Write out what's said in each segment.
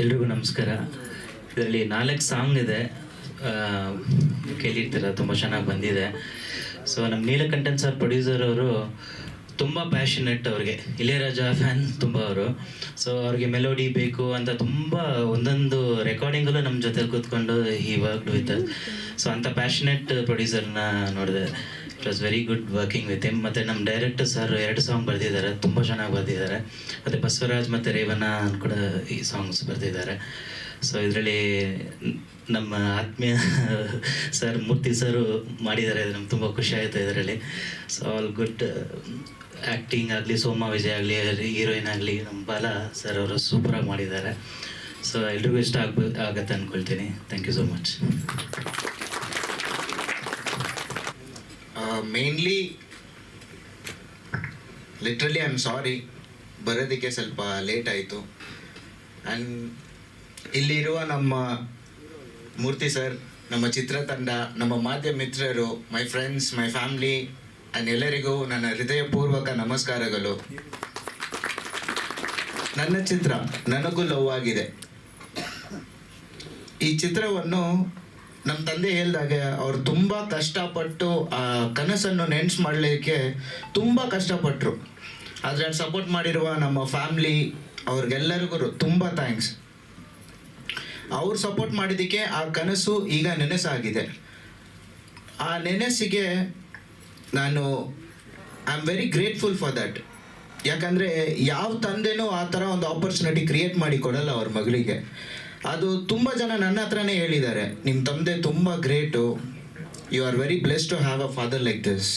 ಎಲ್ರಿಗೂ ನಮಸ್ಕಾರ. ಇದರಲ್ಲಿ ನಾಲ್ಕು ಸಾಂಗ್ ಇದೆ. ಕೇಳಿರ್ತೀರ, ತುಂಬ ಚೆನ್ನಾಗಿ ಬಂದಿದೆ. ಸೊ ನಮ್ಮ ನೀಲಕಂಠನ್ ಸರ್ ಪ್ರೊಡ್ಯೂಸರ್ ಅವರು ತುಂಬ ಪ್ಯಾಷನೆಟ್ ಅವ್ರಿಗೆ. ಇಳೆಯರಾಜ ಫ್ಯಾನ್ ತುಂಬ ಅವರು. ಸೊ ಅವ್ರಿಗೆ ಮೆಲೋಡಿ ಬೇಕು ಅಂತ ತುಂಬ ಒಂದೊಂದು ರೆಕಾರ್ಡಿಂಗಲ್ಲೂ ನಮ್ಮ ಜೊತೆ ಕೂತ್ಕೊಂಡು ಈ ವರ್ಕ್ ವಿತ್ ಸೊ ಅಂಥ ಪ್ಯಾಷನೆಟ್ ಪ್ರೊಡ್ಯೂಸರ್ನ ನೋಡಿದೆ. It was very good working with him ಮತ್ತು ನಮ್ಮ ಡೈರೆಕ್ಟರ್ ಸರ್ ಎರಡು ಸಾಂಗ್ ಬರೆದಿದ್ದಾರೆ. ತುಂಬ ಚೆನ್ನಾಗಿ ಬರೆದಿದ್ದಾರೆ. ಮತ್ತು ಬಸವರಾಜ್ ಮತ್ತು ರೇವಣ್ಣ ಕೂಡ ಈ ಸಾಂಗ್ಸ್ ಬರೆದಿದ್ದಾರೆ. ಸೊ ಇದರಲ್ಲಿ ನಮ್ಮ ಆತ್ಮೀಯ ಸರ್ ಮೂರ್ತಿ ಸರ್ ಮಾಡಿದ್ದಾರೆ. ನಮ್ಗೆ ತುಂಬ ಖುಷಿ ಆಯಿತು ಇದರಲ್ಲಿ. ಸೊ ಆಲ್ ಗುಡ್ ಆ್ಯಕ್ಟಿಂಗ್ ಆಗಲಿ, ಸೋಮಾ ವಿಜಯ್ ಆಗಲಿ ಹೀರೋಯಿನ್ ಆಗಲಿ, ನಮ್ಮ ಬಾಲ ಸರ್ ಅವರು ಸೂಪರಾಗಿ ಮಾಡಿದ್ದಾರೆ. ಸೊ ಎಲ್ರಿಗೂ ಇಷ್ಟ ಆಗ್ಬೋ, ಆಗತ್ತೆ ಅಂದ್ಕೊಳ್ತೀನಿ thank you so much mainly literally I am sorry ಬರೋದಕ್ಕೆ ಸ್ವಲ್ಪ ಲೇಟ್ ಆಯಿತು. ಆ್ಯಂಡ್ ಇಲ್ಲಿರುವ ನಮ್ಮ ಮೂರ್ತಿ ಸರ್ ನಮ್ಮ ಚಿತ್ರತಂಡ ನಮ್ಮ ಮಾಧ್ಯಮ ಮಿತ್ರರು my friends my family and ಎಲ್ಲರಿಗೂ ನನ್ನ ಹೃದಯಪೂರ್ವಕ ನಮಸ್ಕಾರಗಳು. ನನ್ನ ಚಿತ್ರ ನನಗೂ ಲವ್ ಆಗಿದೆ. ಈ ಚಿತ್ರವನ್ನು ನಮ್ಮ ತಂದೆ ಹೇಳ್ದಾಗೆ ಅವ್ರು ತುಂಬ ಕಷ್ಟಪಟ್ಟು ಆ ಕನಸನ್ನು ನೆನ್ಸ್ ಮಾಡಲಿಕ್ಕೆ ತುಂಬ ಕಷ್ಟಪಟ್ಟರು ಆದರೆ ಸಪೋರ್ಟ್ ಮಾಡಿರುವ ನಮ್ಮ ಫ್ಯಾಮ್ಲಿ ಅವ್ರಿಗೆಲ್ಲರಿಗೂ ತುಂಬ ಥ್ಯಾಂಕ್ಸ್ ಅವ್ರು ಸಪೋರ್ಟ್ ಮಾಡಿದ್ದಕ್ಕೆ ಆ ಕನಸು ಈಗ ನೆನೆಸಾಗಿದೆ. ಆ ನೆನಸಿಗೆ ನಾನು I am very grateful for that ಯಾಕಂದರೆ ಯಾವ ತಂದೆನೂ ಆ ಥರ ಒಂದು ಆಪರ್ಚುನಿಟಿ ಕ್ರಿಯೇಟ್ ಮಾಡಿ ಕೊಡಲ್ಲ ಅವ್ರ ಮಗಳಿಗೆ. ಅದು ತುಂಬ ಜನ ನನ್ನ ಹತ್ರನೇ ಹೇಳಿದ್ದಾರೆ. ನಿಮ್ಮ ತಂದೆ ತುಂಬ great you are very bless to have a father like this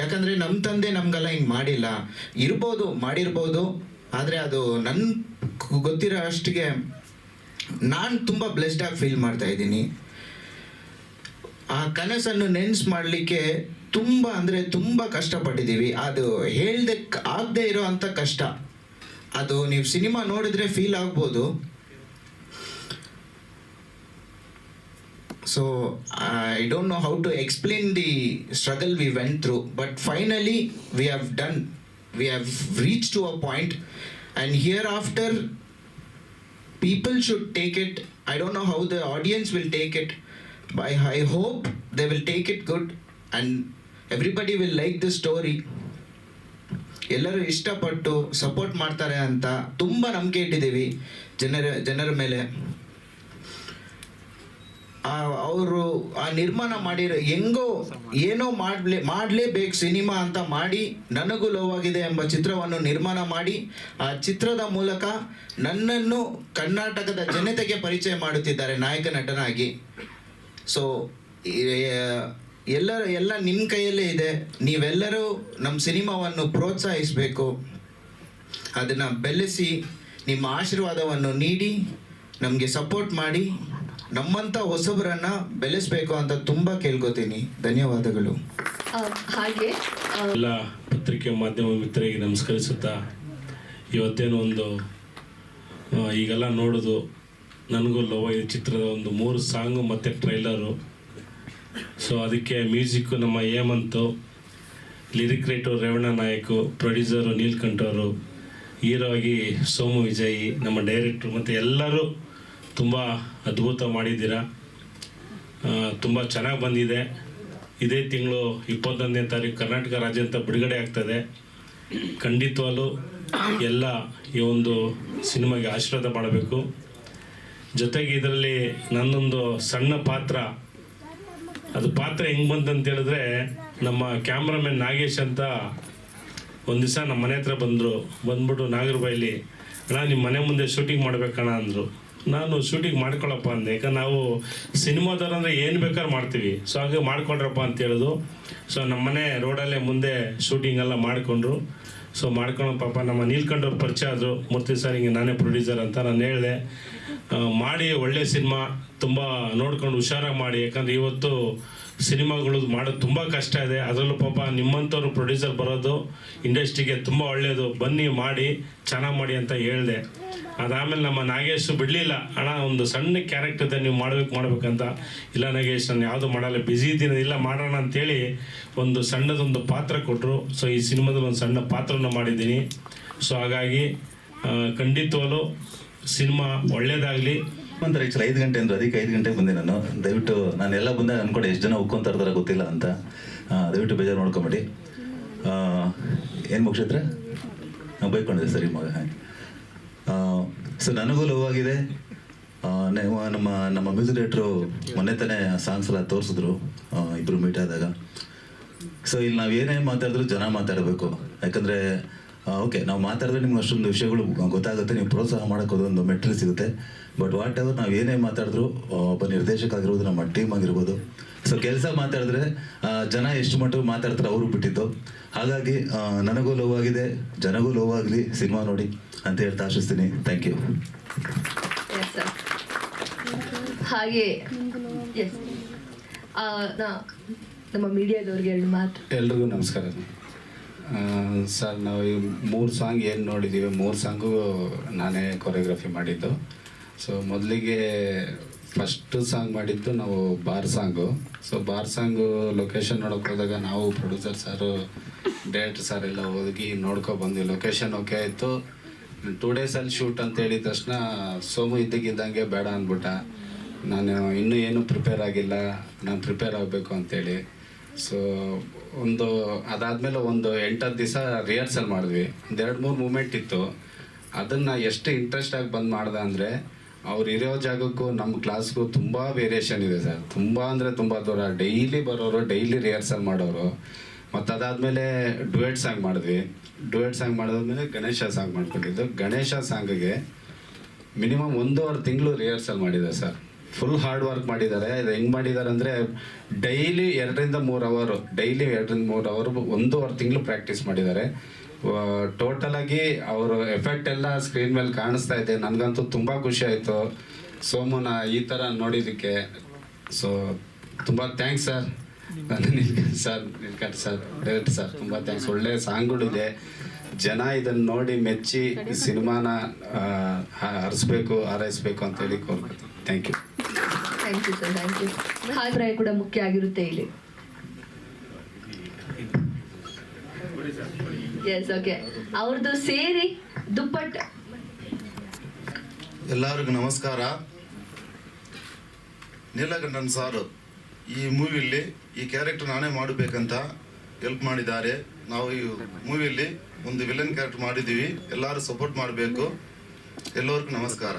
ಯಾಕಂದರೆ ನಮ್ಮ ತಂದೆ ನಮಗೆಲ್ಲ ಹಿಂಗೆ ಮಾಡಿಲ್ಲ. ಇರ್ಬೋದು, ಮಾಡಿರ್ಬೋದು, ಆದರೆ ಅದು ನನ್ನ ಗೊತ್ತಿರೋ ಅಷ್ಟಿಗೆ ನಾನು ತುಂಬ ಬ್ಲೆಸ್ಡ್ ಆಗಿ ಫೀಲ್ ಮಾಡ್ತಾ ಇದ್ದೀನಿ. ಆ ಕನಸನ್ನು ನೆನ್ಸ್ ಮಾಡಲಿಕ್ಕೆ ತುಂಬ ಅಂದರೆ ತುಂಬ ಕಷ್ಟಪಟ್ಟಿದ್ದೀವಿ. ಅದು ಹೇಳ್ದಕ್ಕೆ ಆಗದೆ ಇರೋ ಅಂಥ ಕಷ್ಟ. ಅದು ನೀವು ಸಿನಿಮಾ ನೋಡಿದ್ರೆ ಫೀಲ್ ಆಗ್ಬೋದು. So I don't know how to explain the struggle we went through, but finally we have done, we have reached to a point, and hereafter people should take it i don't know how the audience will take it but I, I hope they will take it good and everybody will like the story ಎಲ್ಲರೂ ಇಷ್ಟಪಟ್ಟು support ಮಾಡ್ತಾರೆ ಅಂತ ತುಂಬ ನಂಬಿಕೆ ಇಟ್ಟಿದ್ದೀವಿ ಜನರ ಜನರ ಮೇಲೆ ಅವರು ಆ ನಿರ್ಮಾಣ ಮಾಡಿರೋ ಹೆಂಗೋ ಏನೋ ಮಾಡಲೇ, ಮಾಡಲೇಬೇಕು ಸಿನಿಮಾ ಅಂತ ಮಾಡಿ ನನಗೂ ಲೋವಾಗಿದೆ ಎಂಬ ಚಿತ್ರವನ್ನು ನಿರ್ಮಾಣ ಮಾಡಿ, ಆ ಚಿತ್ರದ ಮೂಲಕ ನನ್ನನ್ನು ಕರ್ನಾಟಕದ ಜನತೆಗೆ ಪರಿಚಯ ಮಾಡುತ್ತಿದ್ದಾರೆ ನಾಯಕ ನಟನಾಗಿ. ಸೊ ಎಲ್ಲರ, ಎಲ್ಲ ನಿಮ್ಮ ಕೈಯಲ್ಲೇ ಇದೆ. ನೀವೆಲ್ಲರೂ ನಮ್ಮ ಸಿನಿಮಾವನ್ನು ಪ್ರೋತ್ಸಾಹಿಸಬೇಕು. ಅದನ್ನು ಬೆಳೆಸಿ, ನಿಮ್ಮ ಆಶೀರ್ವಾದವನ್ನು ನೀಡಿ, ನಮಗೆ ಸಪೋರ್ಟ್ ಮಾಡಿ. ನಮ್ಮಂಥ ಹೊಸಬರನ್ನ ಬೆಳೆಸಬೇಕು ಅಂತ ತುಂಬಾ ಕೇಳ್ಕೊತೀನಿ. ಧನ್ಯವಾದಗಳು. ಹಾಗೆ ಎಲ್ಲ ಪತ್ರಿಕೆ ಮಾಧ್ಯಮ ಮಿತ್ರರಿಗೆ ನಮಸ್ಕರಿಸುತ್ತಾ ಇವತ್ತೇನು ಒಂದು ಈಗೆಲ್ಲ ನೋಡೋದು ನನಗೂ ಲವ್ ಈ ಚಿತ್ರದ ಒಂದು ಮೂರು ಸಾಂಗು ಮತ್ತು ಟ್ರೈಲರು ಸೊ ಅದಕ್ಕೆ ಮ್ಯೂಸಿಕ್ಕು ನಮ್ಮ Hemanth lyric writer Revanna Nayak producer ನೀಲ್ಕಂಠವರು hero ಆಗಿ ಸೋಮು ವಿಜಯಿ ನಮ್ಮ ಡೈರೆಕ್ಟ್ರು ಮತ್ತು ಎಲ್ಲರೂ ತುಂಬ ಅದ್ಭುತ ಮಾಡಿದ್ದೀರಾ. ತುಂಬ ಚೆನ್ನಾಗಿ ಬಂದಿದೆ. ಇದೇ ತಿಂಗಳು ಇಪ್ಪತ್ತೊಂದನೇ ತಾರೀಕು ಕರ್ನಾಟಕ ರಾಜ್ಯಾದ್ಯಂತ ಬಿಡುಗಡೆ ಆಗ್ತದೆ. ಖಂಡಿತವಾಗಲೂ ಎಲ್ಲ ಈ ಒಂದು ಸಿನಿಮಾಗೆ ಆಶೀರ್ವಾದ ಮಾಡಬೇಕು. ಜೊತೆಗೆ ಇದರಲ್ಲಿ ನನ್ನೊಂದು ಸಣ್ಣ ಪಾತ್ರ. ಅದು ಪಾತ್ರ ಹೆಂಗೆ ಬಂತಂತ ಹೇಳಿದ್ರೆ, ನಮ್ಮ ಕ್ಯಾಮ್ರಾಮನ್ ನಾಗೇಶ್ ಅಂತ ಒಂದು ದಿವಸ ನಮ್ಮ ಮನೆ ಹತ್ರ ಬಂದರು. ಬಂದ್ಬಿಟ್ಟು ನಾಗರಬಾಯಿಲಿ ಅಣ್ಣ ನಿಮ್ಮ ಮನೆ ಮುಂದೆ ಶೂಟಿಂಗ್ ಮಾಡ್ಬೇಕಣ್ಣ ಅಂದರು. ನಾನು ಶೂಟಿಂಗ್ ಮಾಡ್ಕೊಳಪ್ಪ ಅಂದೆ. ಯಾಕಂದ್ರೆ ನಾವು ಸಿನಿಮಾದವ್ರು ಅಂದರೆ ಏನು ಬೇಕಾದ್ರೂ ಮಾಡ್ತೀವಿ. ಸೊ ಹಾಗೆ ಮಾಡ್ಕೊಂಡ್ರಪ್ಪ ಅಂತ ಹೇಳೋದು. ಸೊ ನಮ್ಮ ಮನೆ ರೋಡಲ್ಲೇ ಮುಂದೆ ಶೂಟಿಂಗ್ ಎಲ್ಲ ಮಾಡಿಕೊಂಡ್ರು. ಸೊ ಮಾಡ್ಕೊಂಡು ಪಾಪ ನಮ್ಮ ನೀಲ್ಕಂಡ್ರ ಪರಿಚಯ ಆದರು. ಮೂರ್ತಿ ಸರ್ ಹಿಂಗೆ ನಾನೇ ಪ್ರೊಡ್ಯೂಸರ್ ಅಂತ ನಾನು ಹೇಳಿದೆ. ಮಾಡಿ ಒಳ್ಳೆ ಸಿನಿಮಾ ತುಂಬ ನೋಡ್ಕೊಂಡು ಹುಷಾರಾಗಿ ಮಾಡಿ. ಯಾಕಂದರೆ ಇವತ್ತು ಸಿನಿಮಾಗಳು ಮಾಡೋದು ತುಂಬ ಕಷ್ಟ ಇದೆ. ಅದರಲ್ಲೂ ಪಾಪ ನಿಮ್ಮಂಥವ್ರು ಪ್ರೊಡ್ಯೂಸರ್ ಬರೋದು ಇಂಡಸ್ಟ್ರಿಗೆ ತುಂಬ ಒಳ್ಳೆಯದು ಬನ್ನಿ ಮಾಡಿ, ಚೆನ್ನಾಗಿ ಮಾಡಿ ಅಂತ ಹೇಳಿದೆ. ಅದಾದಮೇಲೆ ನಮ್ಮ ನಾಗೇಶ್ ಬಿಡಲಿಲ್ಲ. ಅಣ್ಣ, ಒಂದು ಸಣ್ಣ ಕ್ಯಾರೆಕ್ಟರ್ ನೀವು ಮಾಡ್ಬೇಕು, ಮಾಡ್ಬೇಕಂತ. ಇಲ್ಲ ನಾಗೇಶ್, ನಾನು ಯಾವುದು ಮಾಡಲ್ಲ ಬ್ಯುಸಿ ಇದ್ದೀನಿ. ಇಲ್ಲ, ಮಾಡೋಣ ಅಂತೇಳಿ ಒಂದು ಸಣ್ಣದೊಂದು ಪಾತ್ರ ಕೊಟ್ಟರು ಸೊ ಈ ಸಿನಿಮಾದಲ್ಲಿ ಒಂದು ಸಣ್ಣ ಪಾತ್ರನ ಮಾಡಿದ್ದೀನಿ. ಸೊ ಹಾಗಾಗಿ ಖಂಡಿತವಾಗ್ಲೂ ಸಿನಿಮಾ ಒಳ್ಳೇದಾಗಲಿ. ಒಂಥರ ಆ್ಯಕ್ಚುಲಿ ಐದು ಗಂಟೆ ಅಂದ್ರೆ ಅದಕ್ಕೆ ಐದು ಗಂಟೆಗೆ ಬಂದೆ ನಾನು. ದಯವಿಟ್ಟು ನಾನು ಎಲ್ಲ ಬಂದಾಗ ಅನ್ಕೊಂಡೆ ಎಷ್ಟು ಜನ ಇರ್ತಾರೆ ಗೊತ್ತಿಲ್ಲ ಅಂತ. ದಯವಿಟ್ಟು ಬೇಜಾರು ಮಾಡ್ಕೊಂಬಿಡಿ. ಏನು ಮುಗಿಸಿದ್ರೆ ನಾವು ಬೈಕೊಂಡಿದ್ದೆ ಸರಿ ಮಗ, ಹಾಗೆ. ಸೊ ನನಗೂ ಲವ್ ಆಗಿದೆ. ನಮ್ಮ ನಮ್ಮ ಮ್ಯೂಸಿಕ್ ಡೈರೆಕ್ಟ್ರು ಮೊನ್ನೆ ತಾನೇ ಸಾಂಗ್ಸ್ ಎಲ್ಲ ತೋರಿಸಿದ್ರು ಇಬ್ಬರು ಮೀಟ್ ಆದಾಗ. ಸೊ ಇಲ್ಲಿ ನಾವು ಏನೇ ಮಾತಾಡಿದ್ರು ಜನ ಮಾತಾಡಬೇಕು. ಯಾಕಂದರೆ ಓಕೆ ನಾವು ಮಾತಾಡಿದ್ರೆ ನಿಮ್ಗೆ ಅಷ್ಟೊಂದು ವಿಷಯಗಳು ಗೊತ್ತಾಗುತ್ತೆ ನೀವು ಪ್ರೋತ್ಸಾಹ ಮಾಡೋಕೆ ಒಂದು ಮೆಟ್ರಿಲ್ ಸಿಗುತ್ತೆ. ಬಟ್ ವಾಟ್ ಎವರ್ ನಾವು ಏನೇ ಮಾತಾಡಿದ್ರು ಒಬ್ಬ ನಿರ್ದೇಶಕ ಆಗಿರ್ಬೋದು ನಮ್ಮ ಟೀಮ್ ಆಗಿರ್ಬೋದು. ಸೊ ಕೆಲಸ ಮಾತಾಡಿದ್ರೆ ಜನ ಎಷ್ಟು ಮಟ್ಟಿಗೆ ಮಾತಾಡ್ತಾರೆ ಅವರು ಬಿಟ್ಟಿತ್ತು ಹಾಗಾಗಿ ನನಗೂ ಲವ್ ಆಗಿದೆ ಜನಗೂ ಲವ್ ಆಗಲಿ ಸಿನಿಮಾ ನೋಡಿ ಅಂತ ಹೇಳ್ತಾ ಆಶಿಸ್ತೀನಿ. ಥ್ಯಾಂಕ್ ಯು ಎಸ್ ಸರ್ ಹಾಗೆ ನಮ್ಮ ಮೀಡಿಯಾದವ್ರಿಗೆ ಎರಡು ಮಾತು. ಎಲ್ರಿಗೂ ನಮಸ್ಕಾರ. ಸರ್, ನಾವು ಈ ಮೂರು ಸಾಂಗ್ ಏನು ನೋಡಿದ್ದೀವಿ ಮೂರು ಸಾಂಗು ನಾನೇ ಕೊರಿಯೋಗ್ರಫಿ ಮಾಡಿದ್ದು. ಸೊ ಮೊದಲಿಗೆ ಫಸ್ಟ್ ಸಾಂಗ್ ಮಾಡಿದ್ದು ನಾವು bar song. So bar song location ನೋಡೋಕೆ ಹೋದಾಗ ನಾವು ಪ್ರೊಡ್ಯೂಸರ್ ಸಾರು ಡೈರೆಕ್ಟರ್ ಸರ್ ಎಲ್ಲ ಹೋಗಿ ನೋಡ್ಕೊ ಬಂದ್ವಿ. ಲೊಕೇಶನ್ ಓಕೆ ಆಯಿತು. ಟೂ ಡೇಸಲ್ಲಿ ಶೂಟ್ ಅಂತ ಹೇಳಿದ ತಕ್ಷಣ ಸೋಮು ಇದ್ದಕ್ಕಿದ್ದಂಗೆ ಬೇಡ ಅಂದ್ಬಿಟ್ಟ. ನಾನು ಇನ್ನೂ ಏನು ಪ್ರಿಪೇರ್ ಆಗಿಲ್ಲ. ನಾನು ಪ್ರಿಪೇರ್ ಆಗಬೇಕು ಅಂತೇಳಿ. ಸೊ ಒಂದು, ಅದಾದಮೇಲೆ ಒಂದು ಎಂಟತ್ತು ದಿವಸ ರಿಹರ್ಸಲ್ ಮಾಡಿದ್ವಿ. ಒಂದು ಎರಡು ಮೂರು ಮೂಮೆಂಟ್ ಇತ್ತು. ಅದನ್ನು ಎಷ್ಟು ಇಂಟ್ರೆಸ್ಟಾಗಿ ಬಂದು ಮಾಡ್ದೆ ಅಂದರೆ, ಅವ್ರು ಇರೋ ಜಾಗಕ್ಕೂ ನಮ್ಮ ಕ್ಲಾಸ್ಗೂ ತುಂಬ ವೇರಿಯೇಷನ್ ಇದೆ ಸರ್. ತುಂಬ ಅಂದರೆ ತುಂಬ ದೂರ. ಡೈಲಿ ಬರೋರು ಡೈಲಿ ರಿಹರ್ಸಲ್ ಮಾಡೋರು. ಮತ್ತು ಅದಾದಮೇಲೆ ಡುಯೆಟ್ ಸಾಂಗ್ ಮಾಡಿದ್ವಿ. ಡುಯೆಟ್ ಸಾಂಗ್ ಮಾಡಿದ್ಮೇಲೆ ಗಣೇಶ ಸಾಂಗ್ ಮಾಡ್ಕೊಂಡಿದ್ದು. ಗಣೇಶ ಸಾಂಗಿಗೆ ಮಿನಿಮಮ್ ಒಂದೂವರೆ ತಿಂಗಳು ರಿಹರ್ಸಲ್ ಮಾಡಿದೆ ಸರ್. ಫುಲ್ ಹಾರ್ಡ್ ವರ್ಕ್ ಮಾಡಿದ್ದಾರೆ. ಇದು ಹೆಂಗೆ ಮಾಡಿದ್ದಾರೆ ಅಂದರೆ ಡೈಲಿ ಎರಡರಿಂದ ಮೂರು ಅವರು ಡೈಲಿ ಎರಡರಿಂದ ಮೂರು ಅವರು ಒಂದೂವರೆ ತಿಂಗಳು ಪ್ರಾಕ್ಟೀಸ್ ಮಾಡಿದ್ದಾರೆ. ಆಗಿ ಅವರು ಎಫೆಕ್ಟ್ ಎಲ್ಲ ಸ್ಕ್ರೀನ್ ಮೇಲೆ ಕಾಣಿಸ್ತಾ ಇದೆ. ನನಗಂತೂ ತುಂಬ ಖುಷಿ ಆಯಿತು. ಸೋಮುನ ಈ ಥರ ನೋಡಿದ್ದಕ್ಕೆ. ಸೊ ತುಂಬ thanks sir sir Neelkanth sir director sir ತುಂಬ ಥ್ಯಾಂಕ್ಸ್ ಒಳ್ಳೆ ಸಾಂಗ್ಗಳಿದೆ ಜನ ಇದನ್ನು ನೋಡಿ ಮೆಚ್ಚಿ ಸಿನಿಮಾನ ಹರಿಸ್ಬೇಕು, ಹಾರೈಸ್ಬೇಕು ಅಂತ ಹೇಳಿ ಕೋರ್ಕೊತೀನಿ thank you thank you sir thank you ಅಭಿಪ್ರಾಯ ಕೂಡ ಮುಖ್ಯ ಆಗಿರುತ್ತೆ ಇಲ್ಲಿ ಎಸ್ ಓಕೆ ಅವ್ರದ್ದು ಸೇರಿ ದುಪ್ಪಟ್ಟ ಎಲ್ಲರಿಗೂ ನಮಸ್ಕಾರ ನೀಲಕಂಠನ್ ಸಾರು ಈ ಮೂವಿಯಲ್ಲಿ ಈ ಕ್ಯಾರೆಕ್ಟರ್ ನಾನೇ ಮಾಡಬೇಕಂತ ಹೆಲ್ಪ್ ಮಾಡಿದ್ದಾರೆ. ನಾವು ಈ ಮೂವಿಯಲ್ಲಿ ಒಂದು ವಿಲನ್ ಕ್ಯಾರೆಕ್ಟರ್ ಮಾಡಿದ್ದೀವಿ. ಎಲ್ಲರೂ ಸಪೋರ್ಟ್ ಮಾಡಬೇಕು. ಎಲ್ಲರಿಗೂ ನಮಸ್ಕಾರ.